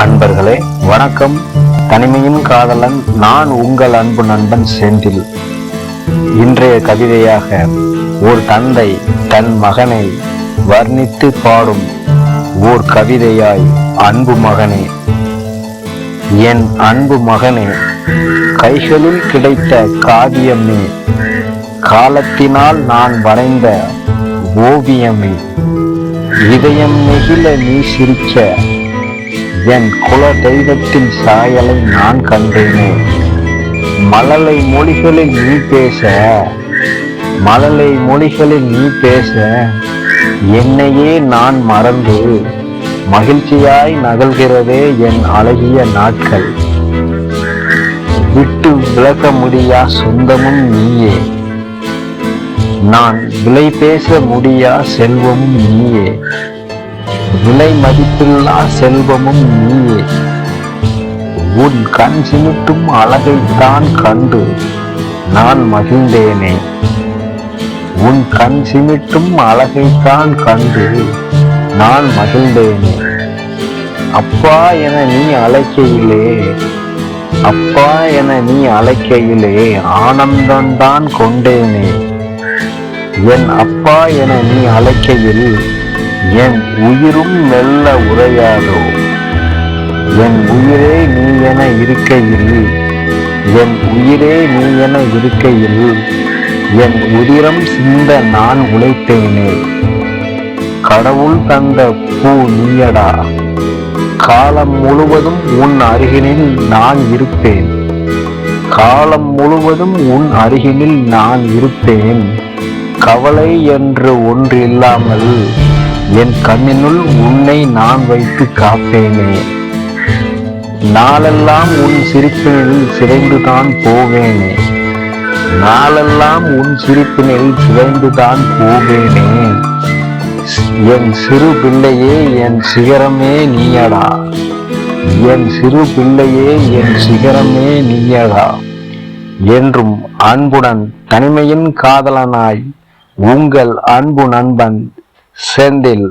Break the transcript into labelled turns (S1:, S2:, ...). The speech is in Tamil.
S1: அன்பர்களே வணக்கம். தனிமையின் காதலன் நான் உங்கள் அன்பு நண்பன் செந்தில். இன்றைய கவிதையாக ஒரு தந்தை தன் மகனை வர்ணித்து பாடும் ஓர் கவிதையாய் அன்பு மகனே. என் அன்பு மகனே கைகளில் கிடைத்த காவியமே காலத்தினால் நான் வரைந்த ஓவியமே. இதயம் நெகிழ நீ சிரிக்க என் குல தெய்வத்தின் சாயலை நான் கண்டேனே. மழலை மொழிகளில் நீ பேச மழலை மொழிகளில் நீ பேச என்னையே நான் மறந்து மகிழ்ச்சியாய் நகழ்கிறதே என் அழகிய நாட்கள். விட்டு விளக்க முடியா சொந்தமும் நீயே. நான் விலை பேச முடியா செல்வமும் நீயே. விலை மதிப்பில்லா செல்வமும் நீயே. உன் கண் சிமிட்டும் அழகைத்தான் கண்டு நான் மகிழ்ந்தேனே. உன் கண் சிமிட்டும் அழகைத்தான் கண்டு நான் மகிழ்ந்தேனே. அப்பா என நீ அழைக்கையிலே அப்பா என நீ அழைக்கையிலே ஆனந்தம்தான் கொண்டேனே. என் அப்பா என நீ அழைக்கையில் என் உயிரும் மெல்ல உரையாதோ என் உயிரே நீ என இருக்கையில். என் உயிரே நீ என இருக்கையில். என் உதிரம் சிந்த நான் உழைத்தேனே. கடவுள் தந்த பூ நீயடா? காலம் முழுவதும் உன் அருகினில் நான் இருப்பேன். காலம் முழுவதும் உன் அருகினில் நான் இருப்பேன். கவலை என்று ஒன்று இல்லாமல் என் கண்ணினுள் உன்னை நான் வைத்து காப்பேனே. நாளெல்லாம் உன் சிரிப்பினில் சிதைந்துதான் போவேனே. நாளெல்லாம் உன் சிரிப்பினில் சிதைந்துதான் போவேனே. என் சிறு பிள்ளையே என் சிகரமே நீயடா. என் சிறு பிள்ளையே என் சிகரமே நீயடா. என்றும் அன்புடன் தனிமையின் காதலனாய் உங்கள் அன்பு நண்பன் செந்தில்